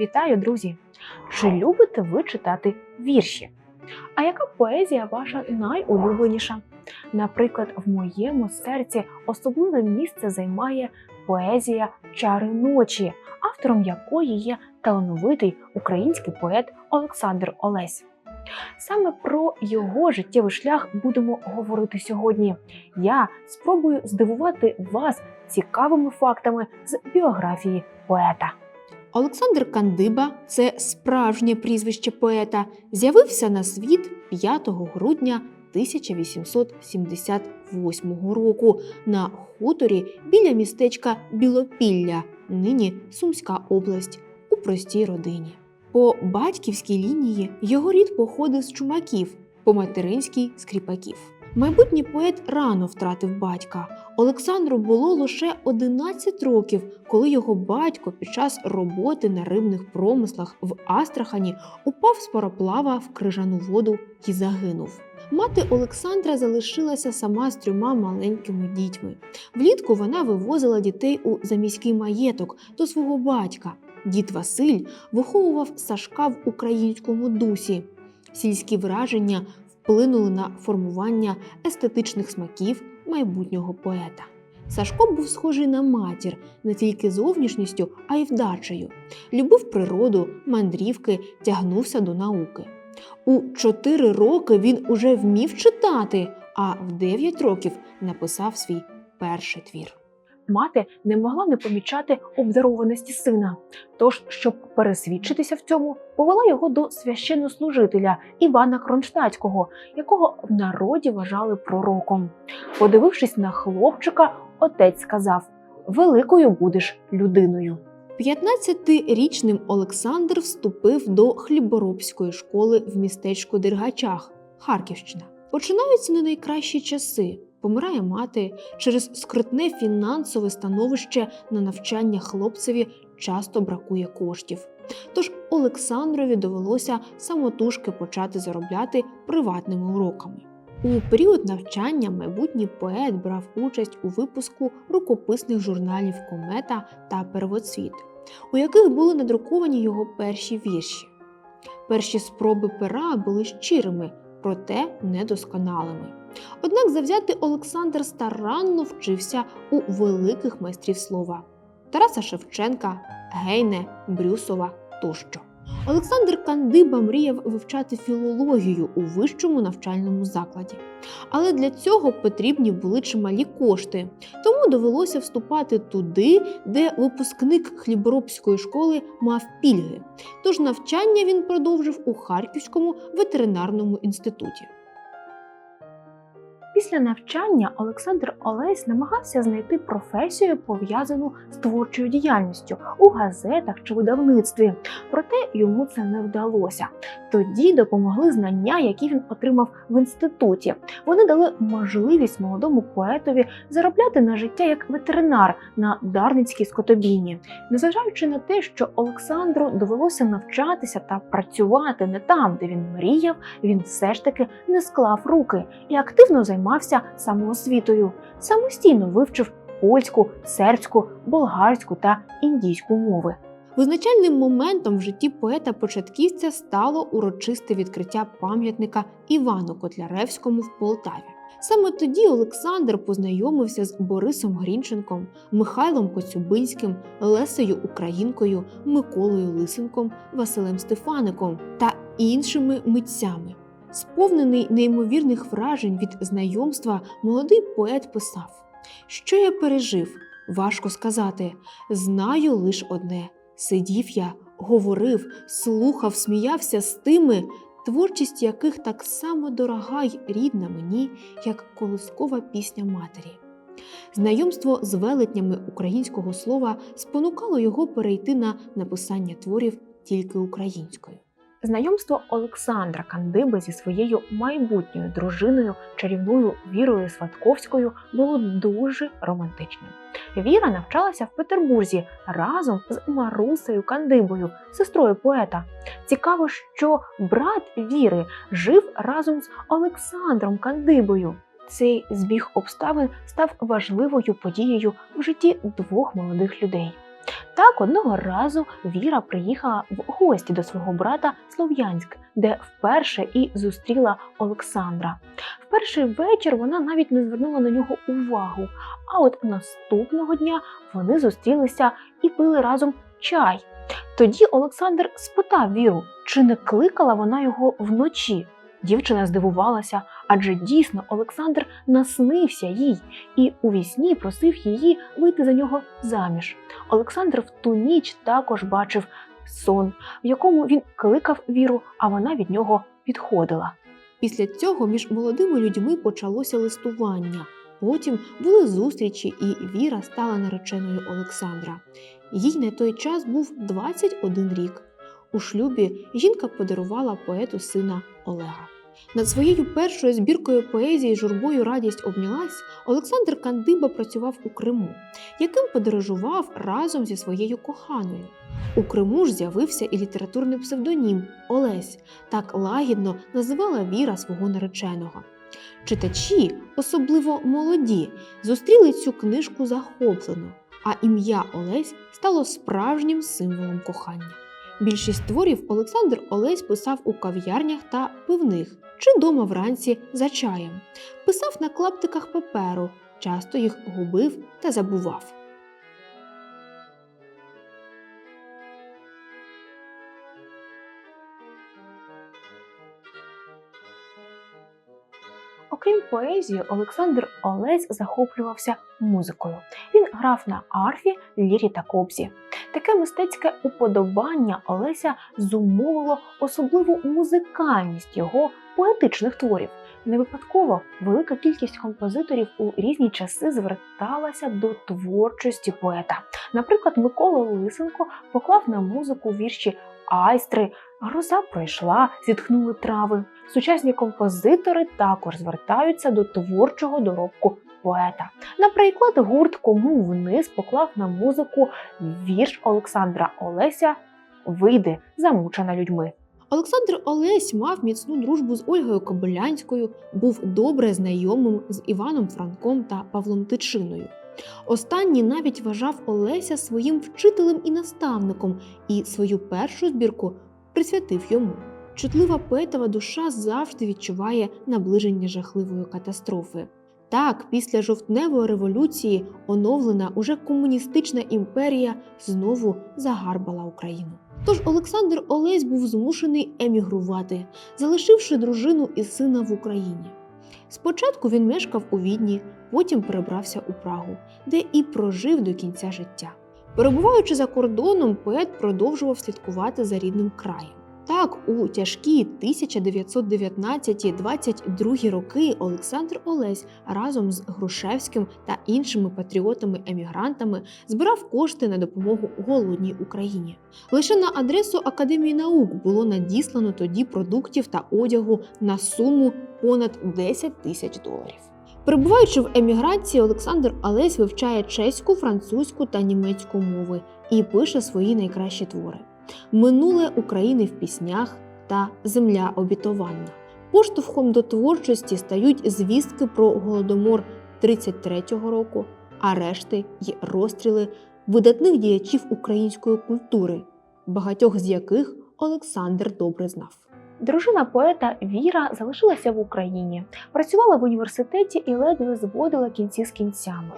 Вітаю, друзі! Чи любите ви читати вірші? А яка поезія ваша найулюбленіша? Наприклад, в моєму серці особливе місце займає поезія Чари ночі, автором якої є талановитий український поет Олександр Олесь. Саме про його життєвий шлях будемо говорити сьогодні. Я спробую здивувати вас цікавими фактами з біографії поета. Олександр Кандиба це справжнє прізвище поета. З'явився на світ 5 грудня 1878 року на хуторі біля містечка Білопілля, нині Сумська область, у простій родині. По батьківській лінії його рід походив з чумаків, по материнській з кріпаків. Майбутній поет рано втратив батька. Олександру було лише 11 років, коли його батько під час роботи на рибних промислах в Астрахані упав з пароплава в крижану воду і загинув. Мати Олександра залишилася сама з трьома маленькими дітьми. Влітку вона вивозила дітей у заміський маєток до свого батька. Дід Василь виховував Сашка в українському дусі. Сільські враження вплинули на формування естетичних смаків майбутнього поета. Сашко був схожий на матір не тільки зовнішністю, а й вдачею. Любив природу, мандрівки, тягнувся до науки. У чотири роки він уже вмів читати, а в дев'ять років написав свій перший твір. Мати не могла не помічати обдарованості сина. Тож, щоб пересвідчитися в цьому, повела його до священнослужителя Івана Кронштадтського, якого в народі вважали пророком. Подивившись на хлопчика, отець сказав: Великою будеш людиною. 15-річним Олександр вступив до хліборобської школи в містечку Дергачах, Харківщина. Починаються не найкращі часи. Помирає мати через скрутне фінансове становище на навчання хлопцеві часто бракує коштів. Тож Олександрові довелося самотужки почати заробляти приватними уроками. У період навчання майбутній поет брав участь у випуску рукописних журналів Комета та Первоцвіт, у яких були надруковані його перші вірші. Перші спроби пера були щирими, проте недосконалими. Однак завзятий Олександр старанно вчився у великих майстрів слова Тараса Шевченка, Гейне, Брюсова тощо. Олександр Кандиба мріяв вивчати філологію у вищому навчальному закладі. Але для цього потрібні були чималі кошти, тому довелося вступати туди, де випускник хліборобської школи мав пільги. Тож навчання він продовжив у Харківському ветеринарному інституті. Після навчання Олександр Олесь намагався знайти професію, пов'язану з творчою діяльністю у газетах чи видавництві. Проте йому це не вдалося. Тоді допомогли знання, які він отримав в інституті. Вони дали можливість молодому поетові заробляти на життя як ветеринар на Дарницькій скотобійні. Незважаючи на те, що Олександру довелося навчатися та працювати не там, де він мріяв, він все ж таки не склав руки і активно займався самоосвітою. Самостійно вивчив польську, сербську, болгарську та індійську мови. Визначальним моментом в житті поета-початківця стало урочисте відкриття пам'ятника Івану Котляревському в Полтаві. Саме тоді Олександр познайомився з Борисом Грінченком, Михайлом Коцюбинським, Лесею Українкою, Миколою Лисенком, Василем Стефаником та іншими митцями. Сповнений неймовірних вражень від знайомства, молодий поет писав: Що я пережив, важко сказати. Знаю лиш одне: сидів я, говорив, слухав, сміявся з тими, творчість яких так само дорога й рідна мені, як колискова пісня матері. Знайомство з велетнями українського слова спонукало його перейти на написання творів тільки українською. Знайомство Олександра Кандиби зі своєю майбутньою дружиною, чарівною Вірою Сватковською, було дуже романтичним. Віра навчалася в Петербурзі разом з Марусею Кандибою, сестрою поета. Цікаво, що брат Віри жив разом з Олександром Кандибою. Цей збіг обставин став важливою подією в житті двох молодих людей. Так одного разу Віра приїхала в гості до свого брата Слов'янськ, де вперше і зустріла Олександра. В перший вечір вона навіть не звернула на нього увагу. А от наступного дня вони зустрілися і пили разом чай. Тоді Олександр спитав Віру, чи не кликала вона його вночі. Дівчина здивувалася, адже дійсно Олександр наснився їй і у вісні просив її вийти за нього заміж. Олександр в ту ніч також бачив сон, в якому він кликав Віру, а вона від нього відходила. Після цього між молодими людьми почалося листування. Потім були зустрічі, і Віра стала нареченою Олександра. Їй на той час був 21 рік. У шлюбі жінка подарувала поету сина Олега. Над своєю першою збіркою поезії журбою радість обнялась Олександр Кандиба працював у Криму, яким подорожував разом зі своєю коханою. У Криму ж з'явився і літературний псевдонім Олесь. Так лагідно називала Віра свого нареченого. Читачі, особливо молоді, зустріли цю книжку захоплено, а ім'я Олесь стало справжнім символом кохання. Більшість творів Олександр Олесь писав у кав'ярнях та пивних чи дома вранці за чаєм. Писав на клаптиках паперу, часто їх губив та забував. Поезії, Олександр Олесь захоплювався музикою. Він грав на арфі, лірі та кобзі. Таке мистецьке уподобання Олеся зумовило особливу музикальність його поетичних творів. Не випадково велика кількість композиторів у різні часи зверталася до творчості поета. Наприклад, Микола Лисенко поклав на музику вірші Айстри, Гроза пройшла, зітхнули трави. Сучасні композитори також звертаються до творчого доробку поета. Наприклад, гурт Кому вниз поклав на музику вірш Олександра Олеся Вийди, замучена людьми. Олександр Олесь мав міцну дружбу з Ольгою Кобилянською, був добре знайомим з Іваном Франком та Павлом Тичиною. Останній навіть вважав Олеся своїм вчителем і наставником, і свою першу збірку присвятив йому. Чутлива поетова душа завжди відчуває наближення жахливої катастрофи. Так, після жовтневої революції оновлена уже комуністична імперія знову загарбала Україну. Тож Олександр Олесь був змушений емігрувати, залишивши дружину і сина в Україні. Спочатку він мешкав у Відні, потім перебрався у Прагу, де і прожив до кінця життя. Перебуваючи за кордоном, поет продовжував слідкувати за рідним краєм. Так, у тяжкі 1919-22 роки Олександр Олесь разом з Грушевським та іншими патріотами-емігрантами збирав кошти на допомогу голодній Україні. Лише на адресу Академії наук було надіслано тоді продуктів та одягу на суму понад 10 тисяч доларів. Перебуваючи в еміграції, Олександр Олесь вивчає чеську, французьку та німецьку мови і пише свої найкращі твори минуле України в піснях та земля обітовання. Поштовхом до творчості стають звістки про голодомор 33-го року, арешти й розстріли видатних діячів української культури, багатьох з яких Олександр добре знав. Дружина поета Віра залишилася в Україні, працювала в університеті і ледве зводила кінці з кінцями.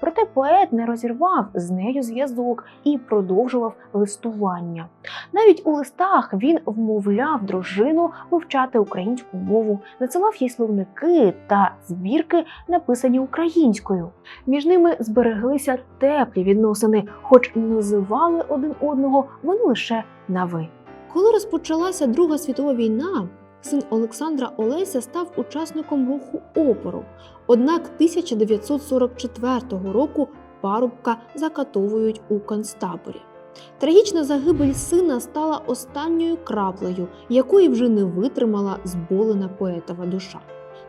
Проте поет не розірвав з нею зв'язок і продовжував листування. Навіть у листах він вмовляв дружину вивчати українську мову, надсилав їй словники та збірки, написані українською. Між ними збереглися теплі відносини, хоч називали один одного вони лише на ви. Коли розпочалася Друга світова війна, син Олександра Олеся став учасником руху опору. Однак 1944 року парубка закатовують у концтаборі. Трагічна загибель сина стала останньою краплею, якої вже не витримала зболена поетова душа.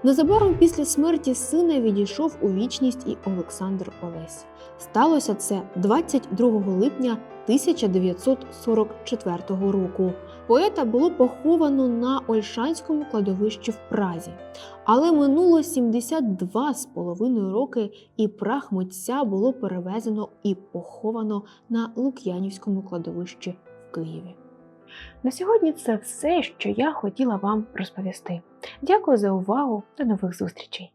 Незабаром після смерті сина відійшов у вічність і Олександр Олесь. Сталося це 22 липня 1944 року. Поета було поховано на Ольшанському кладовищі в Празі. Але минуло 72 з половиною роки, і прах митця було перевезено і поховано на Лук'янівському кладовищі в Києві. На сьогодні це все, що я хотіла вам розповісти. Дякую за увагу. До нових зустрічей!